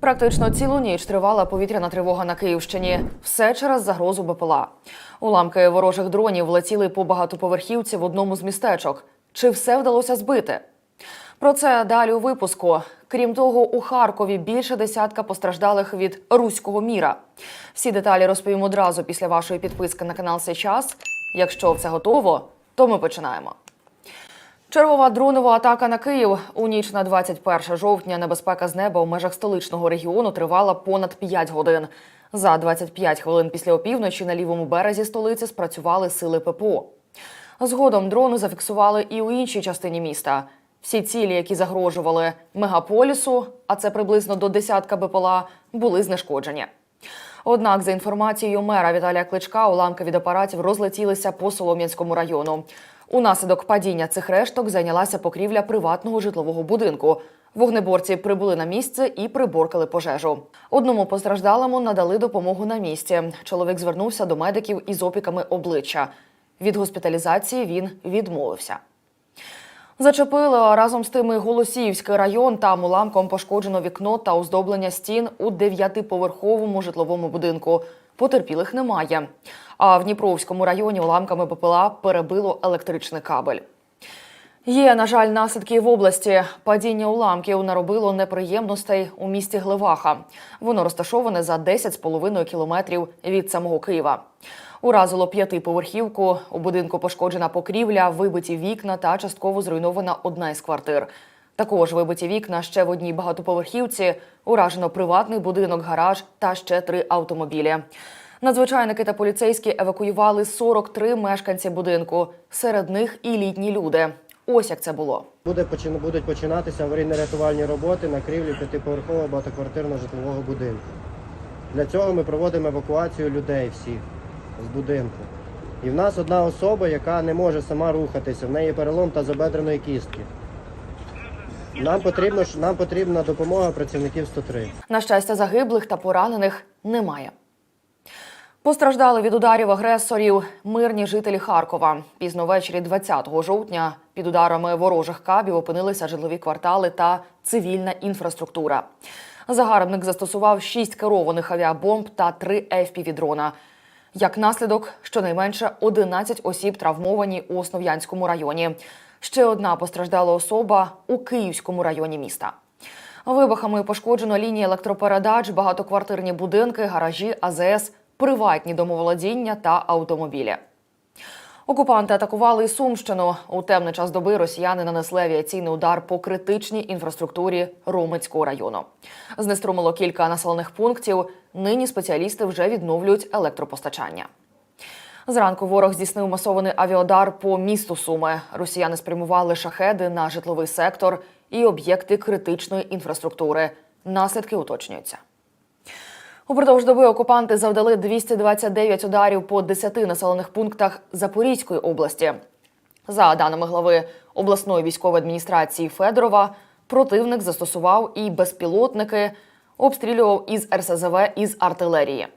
Практично цілу ніч тривала повітряна тривога на Київщині. Все через загрозу БПЛА. Уламки ворожих дронів летіли по багатоповерхівці в одному з містечок. Чи все вдалося збити? Про це далі у випуску. Крім того, у Харкові більше десятка постраждалих від руського міра. Всі деталі розповім одразу після вашої підписки на канал Сейчас. Якщо все готово, то ми починаємо. Чергова дронова атака на Київ у ніч на 21 жовтня. Небезпека з неба у межах столичного регіону тривала понад 5 годин. За 25 хвилин після опівночі на лівому березі столиці спрацювали сили ППО. Згодом дрони зафіксували і у іншій частині міста. Всі цілі, які загрожували мегаполісу, а це приблизно до десятка БПЛА, були знешкоджені. Однак, за інформацією мера Віталія Кличка, уламки від апаратів розлетілися по Солом'янському району. Унаслідок падіння цих решток зайнялася покрівля приватного житлового будинку. Вогнеборці прибули на місце і приборкали пожежу. Одному постраждалому надали допомогу на місці. Чоловік звернувся до медиків із опіками обличчя. Від госпіталізації він відмовився. Зачепили разом з тими Голосіївський район. Там уламком пошкоджено вікно та оздоблення стін у дев'ятиповерховому житловому будинку. Потерпілих немає. А в Дніпровському районі уламками БПЛА перебило електричний кабель. Є, на жаль, наслідки в області. Падіння уламків наробило неприємностей у місті Гливаха. Воно розташоване за 10,5 кілометрів від самого Києва. Уразило п'ятиповерхівку. У будинку пошкоджена покрівля, вибиті вікна та частково зруйнована одна із квартир. Також вибиті вікна ще в одній багатоповерхівці, уражено приватний будинок, гараж та ще три автомобілі. Надзвичайники та поліцейські евакуювали 43 мешканці будинку. Серед них і літні люди. Ось як це було. Буде будуть починатися аварійно-рятувальні роботи на крівлі п'ятиповерхового багатоквартирного житлового будинку. Для цього ми проводимо евакуацію людей всіх з будинку. І в нас одна особа, яка не може сама рухатися, в неї перелом та забедреної кістки. Нам потрібно, нам потрібна допомога працівників 103. На щастя, загиблих та поранених немає. Постраждали від ударів агресорів мирні жителі Харкова. Пізно ввечері 20 жовтня під ударами ворожих кабів опинилися житлові квартали та цивільна інфраструктура. Загарбник застосував шість керованих авіабомб та три FPV-дрона. Як наслідок, щонайменше 11 осіб травмовані у Основ'янському районі. Ще одна постраждала особа у Київському районі міста. Вибухами пошкоджено лінії електропередач, багатоквартирні будинки, гаражі, АЗС, приватні домоволодіння та автомобілі. Окупанти атакували Сумщину. У темний час доби росіяни нанесли авіаційний удар по критичній інфраструктурі Ромицького району. Знеструмило кілька населених пунктів. Нині спеціалісти вже відновлюють електропостачання. Зранку ворог здійснив масований авіадар по місту Суми. Росіяни спрямували шахеди на житловий сектор і об'єкти критичної інфраструктури. Наслідки уточнюються. Упродовж доби окупанти завдали 229 ударів по 10 населених пунктах Запорізької області. За даними глави обласної військової адміністрації Федорова, противник застосував і безпілотники, обстрілював із РСЗВ із артилерії.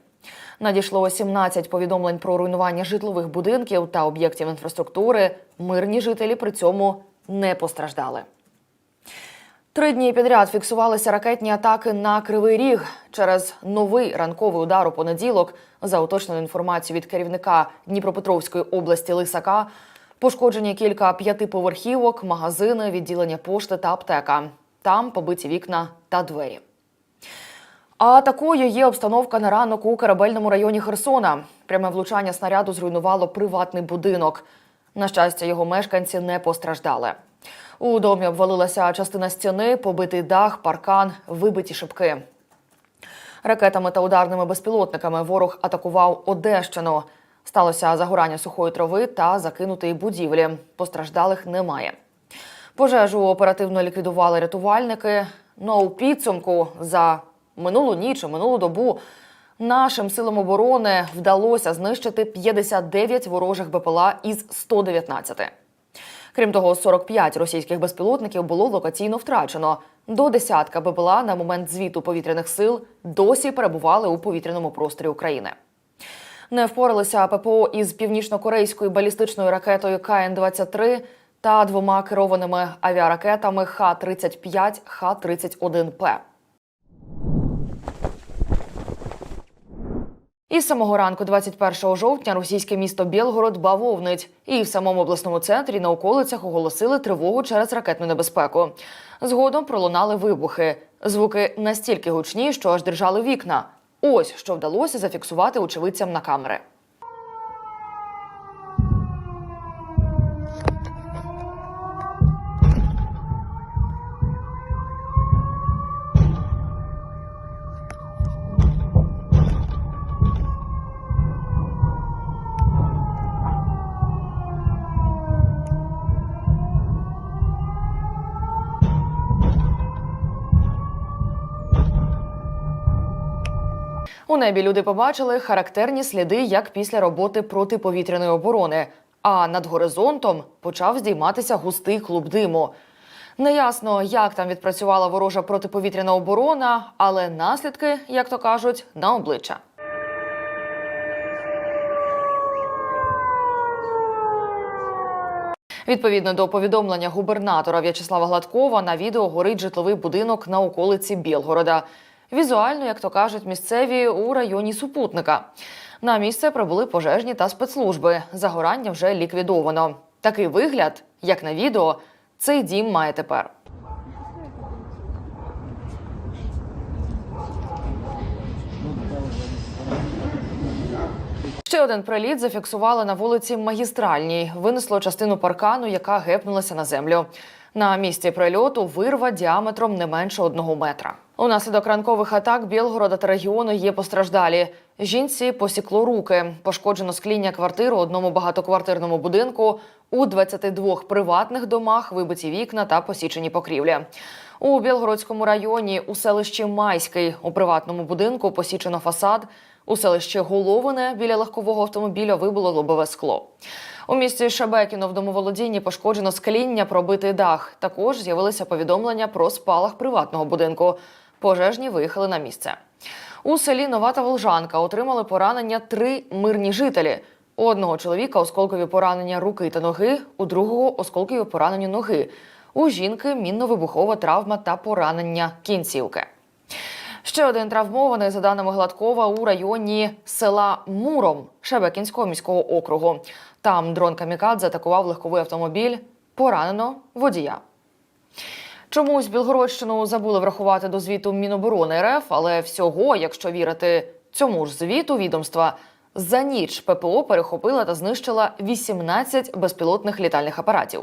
Надійшло 17 повідомлень про руйнування житлових будинків та об'єктів інфраструктури. Мирні жителі при цьому не постраждали. Три дні підряд фіксувалися ракетні атаки на Кривий Ріг через новий ранковий удар у понеділок. За уточненою інформацією від керівника Дніпропетровської області Лисака, пошкоджені кілька п'ятиповерхівок, магазини, відділення пошти та аптека. Там побиті вікна та двері. А такою є обстановка на ранок у корабельному районі Херсона. Пряме влучання снаряду зруйнувало приватний будинок. На щастя, його мешканці не постраждали. У домі обвалилася частина стіни, побитий дах, паркан, вибиті шибки. Ракетами та ударними безпілотниками ворог атакував Одещину. Сталося загорання сухої трави та закинутої будівлі. Постраждалих немає. Пожежу оперативно ліквідували рятувальники. Ну у підсумку за минулу ніч минулу добу нашим силам оборони вдалося знищити 59 ворожих БПЛА із 119. Крім того, 45 російських безпілотників було локаційно втрачено. До десятка БПЛА на момент звіту повітряних сил досі перебували у повітряному просторі України. Не впоралися ППО із північно-корейською балістичною ракетою КН-23 та двома керованими авіаракетами Х-35, Х-31П. Із самого ранку, 21 жовтня, російське місто Білгород бавовнить, і в самому обласному центрі на околицях оголосили тривогу через ракетну небезпеку. Згодом пролунали вибухи. Звуки настільки гучні, що аж держали вікна. Ось що вдалося зафіксувати очевидцям на камери. Небі люди побачили характерні сліди, як після роботи протиповітряної оборони. А над горизонтом почав здійматися густий клуб диму. Неясно, як там відпрацювала ворожа протиповітряна оборона, але наслідки, як то кажуть, на обличчя. Відповідно до повідомлення губернатора В'ячеслава Гладкова на відео горить житловий будинок на околиці Білгорода. Візуально, як то кажуть місцеві у районі супутника. На місце прибули пожежні та спецслужби. Загорання вже ліквідовано. Такий вигляд, як на відео, цей дім має тепер. Ще один приліт зафіксували на вулиці Магістральній. Винесло частину паркану, яка гепнулася на землю. На місці прильоту вирва діаметром не менше одного метра. Унаслідок ранкових атак Білгорода та регіону є постраждалі. Жінці посікло руки, пошкоджено скління квартир у одному багатоквартирному будинку. У 22 приватних домах вибиті вікна та посічені покрівлі. У Білгородському районі у селищі Майський у приватному будинку посічено фасад. У селищі Головине біля легкового автомобіля вибуло лобове скло. У місті Шебекіно в домоволодінні пошкоджено скління, пробитий дах. Також з'явилися повідомлення про спалах приватного будинку. Пожежні виїхали на місце. У селі Нова та Волжанка отримали поранення три мирні жителі. У одного чоловіка осколкові поранення руки та ноги, у другого осколкові поранення ноги. У жінки мінно-вибухова травма та поранення кінцівки. Ще один травмований, за даними Гладкова, у районі села Муром Шебекінського міського округу. Там дрон Камікадзе атакував легковий автомобіль. Поранено водія. Чомусь Білгородщину забули врахувати до звіту Міноборони РФ, але всього, якщо вірити цьому ж звіту відомства, за ніч ППО перехопила та знищила 18 безпілотних літальних апаратів.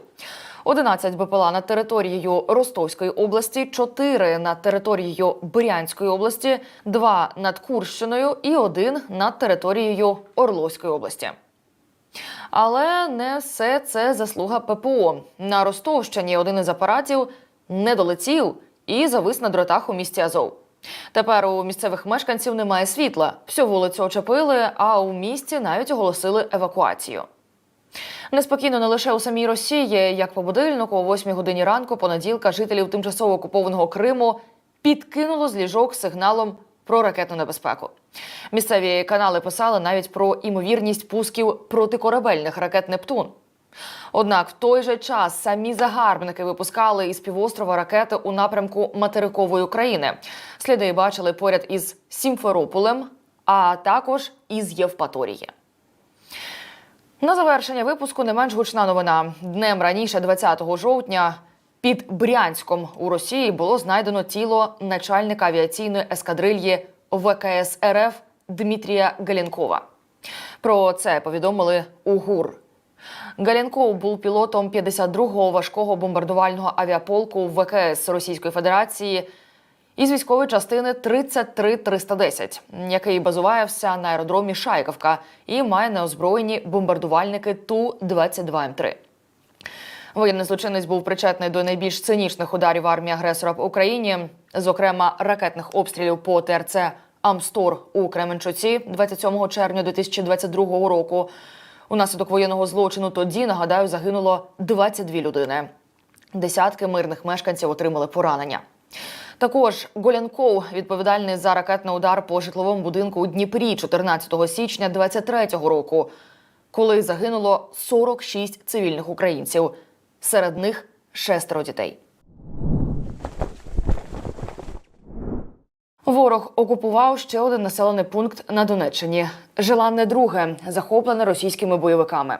11 БПЛА над територією Ростовської області, 4 над територією Брянської області, 2 над Курщиною і 1 над територією Орловської області. Але не все це заслуга ППО. На Ростовщині один із апаратів не долетів і завис на дротах у місті Азов. Тепер у місцевих мешканців немає світла. Всю вулицю очепили, а у місті навіть оголосили евакуацію. Неспокійно не лише у самій Росії, як по будильнику, о 8 годині ранку понеділка жителів тимчасово окупованого Криму підкинуло з ліжок сигналом про ракетну небезпеку. Місцеві канали писали навіть про імовірність пусків протикорабельних ракет Нептун. Однак в той же час самі загарбники випускали із півострова ракети у напрямку материкової України. Сліди бачили поряд із Сімферополем, а також із Євпаторії. На завершення випуску не менш гучна новина. Днем раніше, 20 жовтня, під Брянськом у Росії було знайдено тіло начальника авіаційної ескадрильї ВКС РФ Дмитрія Галінкова. Про це повідомили у ГУР. Галінков був пілотом 52-го важкого бомбардувального авіаполку ВКС Російської Федерації із військової частини 33310, який базувався на аеродромі Шайковка і має неозброєні бомбардувальники Ту-22М3. Воєнний злочинець був причетний до найбільш цинічних ударів армії агресора по Україні, зокрема ракетних обстрілів по ТРЦ Амстор у Кременчуці 27 червня 2022 року. Унаслідок воєнного злочину тоді нагадаю загинуло 22 людини. Десятки мирних мешканців отримали поранення. Також Голянков відповідальний за ракетний удар по житловому будинку у Дніпрі 14 січня 2023 року, коли загинуло 46 цивільних українців, серед них шестеро дітей. Ворог окупував ще один населений пункт на Донеччині. Желанне друге, захоплене російськими бойовиками.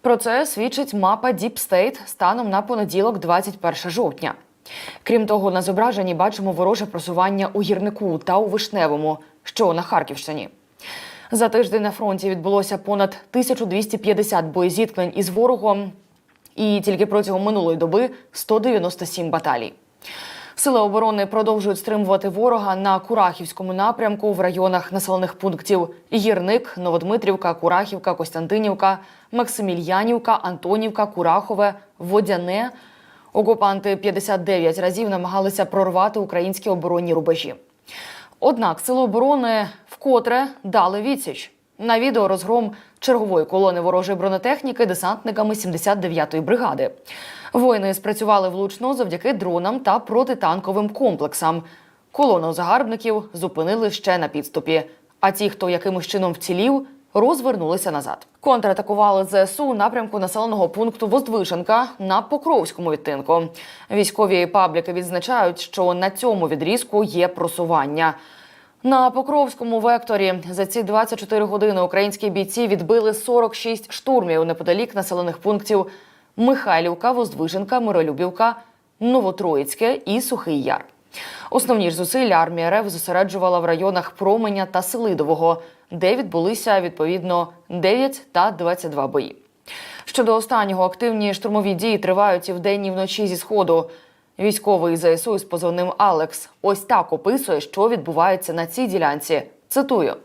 Про це свідчить мапа Deep State станом на понеділок, 21 жовтня. Крім того, на зображенні бачимо вороже просування у гірнику та у вишневому, що на Харківщині. За тиждень на фронті відбулося понад 1250 боєзіткнень із ворогом, і тільки протягом минулої доби 197 баталій. Сили оборони продовжують стримувати ворога на Курахівському напрямку в районах населених пунктів Гірник, Новодмитрівка, Курахівка, Костянтинівка, Максимільянівка, Антонівка, Курахове, Водяне. Окупанти 59 разів намагалися прорвати українські оборонні рубежі. Однак сили оборони вкотре дали відсіч. На відео розгром чергової колони ворожої бронетехніки десантниками 79-ї бригади. Воїни спрацювали влучно завдяки дронам та протитанковим комплексам. Колону загарбників зупинили ще на підступі. А ті, хто якимось чином вцілів, розвернулися назад. Контратакували ЗСУ у напрямку населеного пункту Воздвиженка на Покровському відтинку. Військові пабліки відзначають, що на цьому відрізку є просування. На Покровському векторі за ці 24 години українські бійці відбили 46 штурмів неподалік населених пунктів Михайлівка, Воздвиженка, Миролюбівка, Новотроїцьке і Сухий Яр. Основні ж зусилля армія РФ зосереджувала в районах Променя та Селидового, де відбулися відповідно 9 та 22 бої. Щодо останнього, активні штурмові дії тривають і вдень, і вночі зі сходу. Військовий ЗСУ із позивним Алекс ось так описує, що відбувається на цій ділянці. Цитую.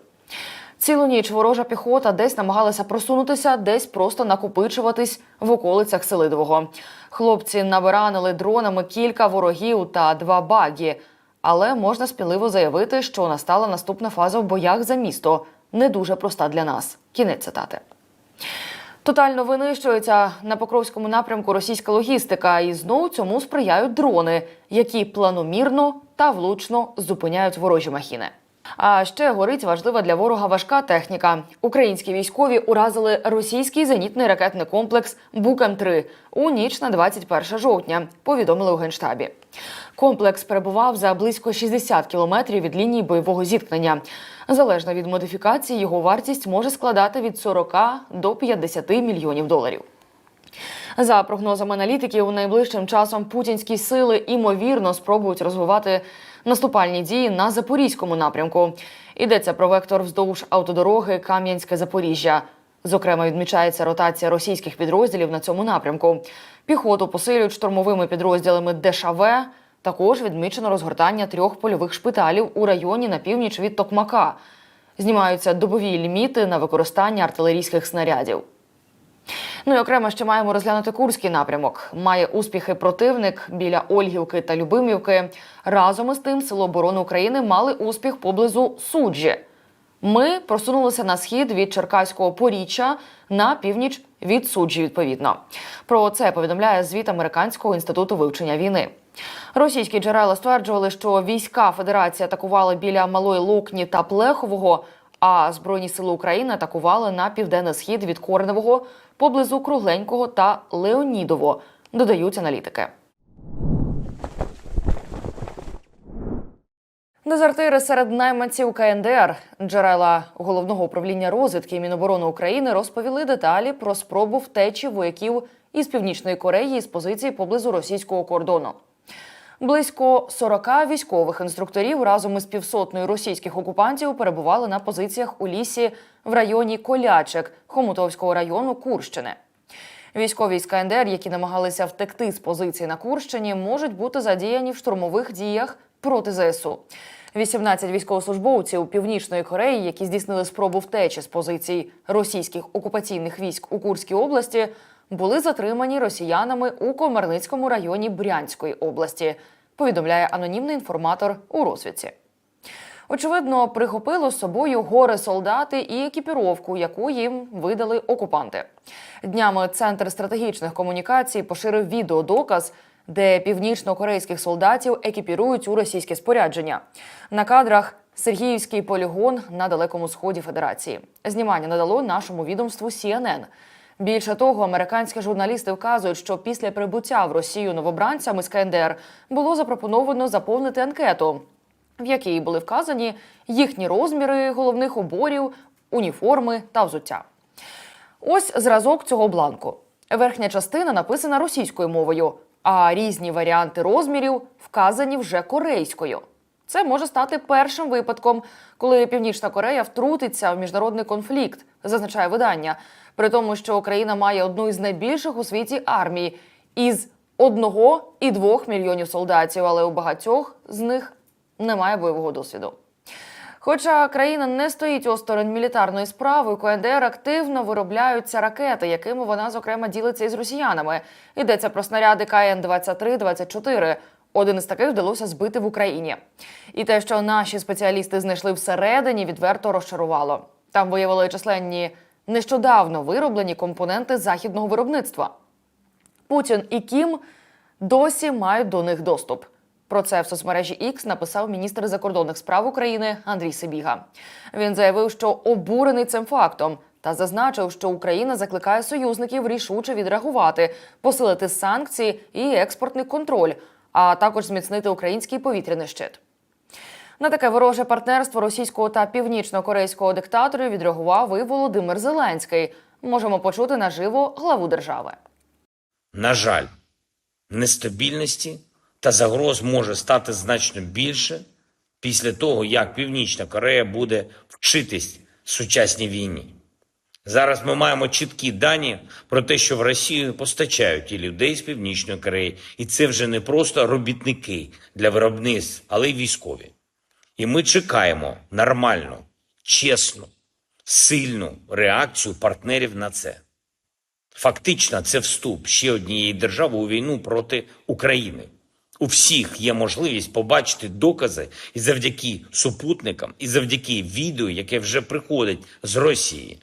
Цілу ніч ворожа піхота десь намагалася просунутися, десь просто накопичуватись в околицях Селидового. Хлопці набиранили дронами кілька ворогів та два багі. Але можна сміливо заявити, що настала наступна фаза в боях за місто. Не дуже проста для нас. Кінець цитати. Тотально винищується на Покровському напрямку російська логістика, і знову цьому сприяють дрони, які планомірно та влучно зупиняють ворожі махіни. А ще горить важлива для ворога важка техніка. Українські військові уразили російський зенітний ракетний комплекс Букам-3 у ніч на 21 жовтня. Повідомили у генштабі. Комплекс перебував за близько 60 кілометрів від лінії бойового зіткнення. Залежно від модифікації, його вартість може складати від 40 до 50 мільйонів доларів. За прогнозами аналітиків, найближчим часом путінські сили імовірно спробують розвивати наступальні дії на запорізькому напрямку. Йдеться про вектор вздовж автодороги Кам'янське Запоріжжя. Зокрема, відмічається ротація російських підрозділів на цьому напрямку. Піхоту посилюють штурмовими підрозділами ДШВ. Також відмічено розгортання трьох польових шпиталів у районі на північ від Токмака. Знімаються добові ліміти на використання артилерійських снарядів. Ну і окремо ще маємо розглянути Курський напрямок. Має успіхи противник біля Ольгівки та Любимівки. Разом із тим, Сили оборони України мали успіх поблизу Суджі. Ми просунулися на схід від Черкаського поріччя на північ від суджі. Відповідно про це повідомляє звіт Американського інституту вивчення війни. Російські джерела стверджували, що війська Федерації атакували біля Малої Локні та Плехового. А Збройні сили України атакували на південний схід від Корневого поблизу Кругленького та Леонідово, додають аналітики. Дезертири серед найманців КНДР. Джерела головного управління розвідки і Міноборони України розповіли деталі про спробу втечі вояків із північної Кореї з позиції поблизу російського кордону. Близько 40 військових інструкторів разом із півсотнею російських окупантів перебували на позиціях у лісі в районі Колячик Хомутовського району Курщини. Військові з КНДР, які намагалися втекти з позицій на Курщині, можуть бути задіяні в штурмових діях проти ЗСУ. 18 військовослужбовців Північної Кореї, які здійснили спробу втечі з позицій російських окупаційних військ у Курській області, були затримані росіянами у Комарницькому районі Брянської області. Повідомляє анонімний інформатор у розвідці. Очевидно, прихопило з собою гори солдати і екіпіровку, яку їм видали окупанти. Днями центр стратегічних комунікацій поширив відеодоказ, де північно-корейських солдатів екіпірують у російське спорядження. На кадрах Сергіївський полігон на далекому сході Федерації. Знімання надало нашому відомству CNN. Більше того, американські журналісти вказують, що після прибуття в Росію новобранцями з КНДР було запропоновано заповнити анкету. в якій були вказані їхні розміри головних уборів, уніформи та взуття. Ось зразок цього бланку. Верхня частина написана російською мовою, а різні варіанти розмірів вказані вже корейською. Це може стати першим випадком, коли Північна Корея втрутиться в міжнародний конфлікт, зазначає видання, при тому, що Україна має одну із найбільших у світі армій із одного і двох мільйонів солдатів, але у багатьох з них немає бойового досвіду. Хоча країна не стоїть осторонь мілітарної справи, КНДР активно виробляються ракети, якими вона зокрема ділиться із росіянами. Йдеться про снаряди КН-23-24. Один із таких вдалося збити в Україні. І те, що наші спеціалісти знайшли всередині, відверто розчарувало. Там виявили численні нещодавно вироблені компоненти західного виробництва. Путін і Кім досі мають до них доступ. Про це в соцмережі X написав міністр закордонних справ України Андрій Сибіга. Він заявив, що обурений цим фактом та зазначив, що Україна закликає союзників рішуче відреагувати, посилити санкції і експортний контроль, а також зміцнити український повітряний щит. На таке вороже партнерство російського та північно-корейського диктаторів відреагував і Володимир Зеленський. Можемо почути наживо главу держави. На жаль, нестабільності та загроз може стати значно більше після того, як Північна Корея буде вчитись сучасній війні. Зараз ми маємо чіткі дані про те, що в Росію постачають і людей з Північної Кореї, і це вже не просто робітники для виробництв, але й військові. І ми чекаємо нормальну, чесну, сильну реакцію партнерів на це. Фактично, це вступ ще однієї держави у війну проти України. У всіх є можливість побачити докази і завдяки супутникам, і завдяки відео, яке вже приходить з Росії.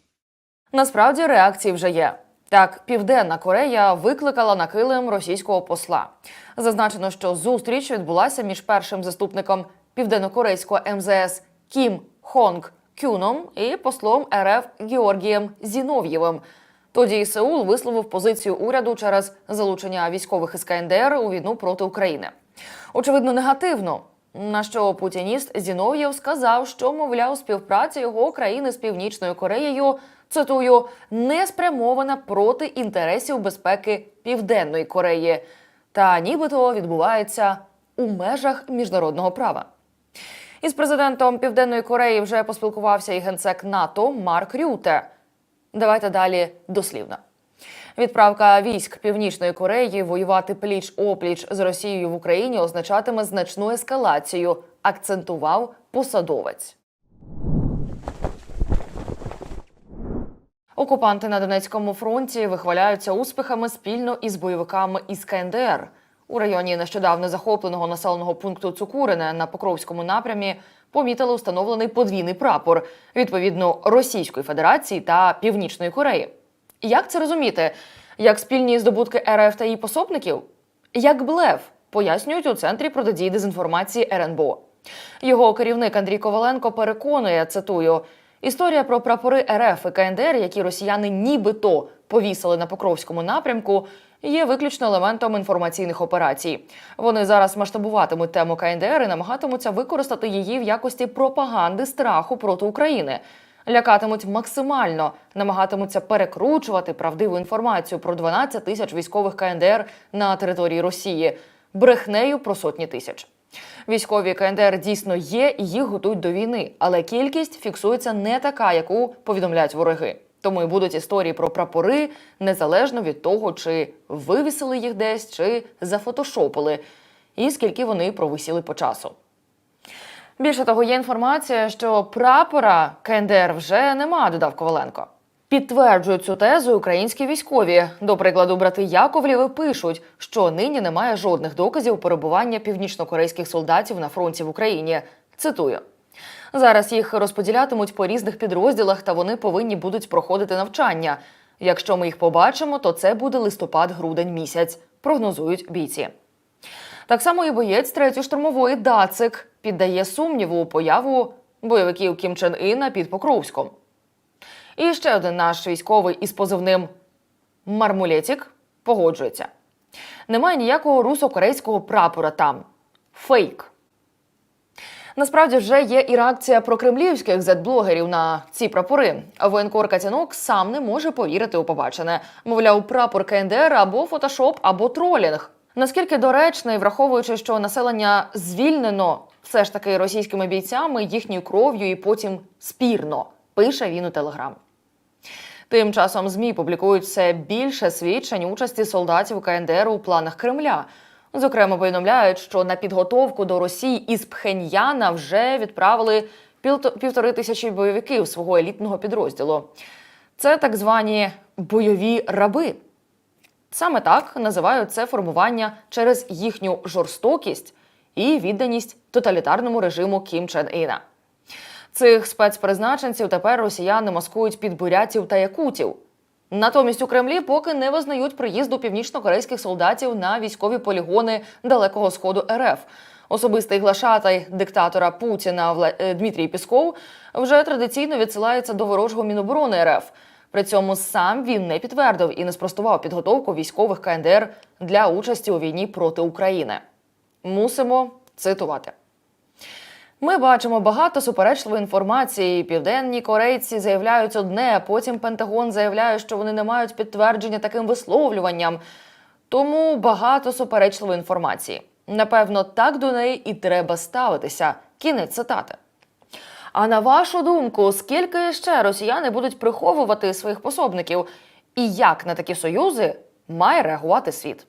Насправді реакції вже є. Так, Південна Корея викликала на килим російського посла. Зазначено, що зустріч відбулася між першим заступником південнокорейського МЗС Кім Хонг Кюном і послом РФ Георгієм Зінов'євим. Тоді Сеул висловив позицію уряду через залучення військових із КНДР у війну проти України. Очевидно, негативно. На що путініст Зінов'єв сказав, що мовляв співпраця його країни з Північною Кореєю цитую не спрямована проти інтересів безпеки Південної Кореї, та нібито відбувається у межах міжнародного права. Із президентом Південної Кореї вже поспілкувався і генсек НАТО Марк Рюте. Давайте далі дослівно. Відправка військ Північної Кореї воювати пліч опліч з Росією в Україні означатиме значну ескалацію, акцентував посадовець. Окупанти на Донецькому фронті вихваляються успіхами спільно із бойовиками із КНДР. У районі нещодавно захопленого населеного пункту Цукурине на Покровському напрямі помітили встановлений подвійний прапор відповідно Російської Федерації та Північної Кореї. Як це розуміти? Як спільні здобутки РФ та її пособників? Як блеф, пояснюють у центрі протидії дезінформації РНБО. Його керівник Андрій Коваленко переконує, цитую, історія про прапори РФ і КНДР, які росіяни нібито повісили на Покровському напрямку, є виключно елементом інформаційних операцій. Вони зараз масштабуватимуть тему КНДР і намагатимуться використати її в якості пропаганди страху проти України. Лякатимуть максимально, намагатимуться перекручувати правдиву інформацію про 12 тисяч військових КНДР на території Росії, брехнею про сотні тисяч. Військові КНДР дійсно є і їх готують до війни, але кількість фіксується не така, яку повідомляють вороги. Тому і будуть історії про прапори незалежно від того, чи вивісили їх десь, чи зафотошопили, і скільки вони провисіли по часу. Більше того, є інформація, що прапора КНДР вже нема, додав Коваленко. Підтверджують цю тезу українські військові. До прикладу, брати Яковлєви пишуть, що нині немає жодних доказів перебування північнокорейських солдатів на фронті в Україні. Цитую. Зараз їх розподілятимуть по різних підрозділах, та вони повинні будуть проходити навчання. Якщо ми їх побачимо, то це буде листопад-грудень місяць, прогнозують бійці. Так само і боєць третьої штурмової Дацик піддає сумніву появу бойовиків Кім Чен Іна під Покровськом. І ще один наш військовий із позивним Мармулетік погоджується. Немає ніякого русо-корейського прапора там. Фейк. Насправді вже є і реакція прокремлівських зет-блогерів на ці прапори. Воєнкор Катянок сам не може повірити у побачене. Мовляв, прапор КНДР або фотошоп, або тролінг. Наскільки доречний, враховуючи, що населення звільнено все ж таки російськими бійцями, їхньою кров'ю і потім спірно, пише він у телеграм. Тим часом ЗМІ публікують все більше свідчень участі солдатів КНДР у планах Кремля. Зокрема, повідомляють, що на підготовку до Росії із Пхеньяна вже відправили півтори тисячі бойовиків свого елітного підрозділу. Це так звані бойові раби. Саме так називають це формування через їхню жорстокість і відданість тоталітарному режиму Кім Чен Іна. Цих спецпризначенців тепер росіяни маскують під бурятів та якутів. Натомість у Кремлі поки не визнають приїзду північнокорейських солдатів на військові полігони Далекого Сходу РФ. Особистий глашатай диктатора Путіна е, Дмитрій Пісков вже традиційно відсилається до ворожого міноборони РФ. При цьому сам він не підтвердив і не спростував підготовку військових КНДР для участі у війні проти України. Мусимо цитувати. Ми бачимо багато суперечливої інформації. Південні корейці заявляють одне, потім Пентагон заявляє, що вони не мають підтвердження таким висловлюванням. Тому багато суперечливої інформації. Напевно, так до неї і треба ставитися. Кінець цитати. А на вашу думку, скільки ще росіяни будуть приховувати своїх пособників? І як на такі союзи має реагувати світ?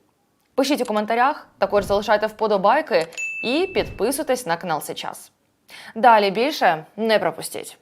Пишіть у коментарях, також залишайте вподобайки і підписуйтесь на канал Сейчас. Далі більше не пропустіть.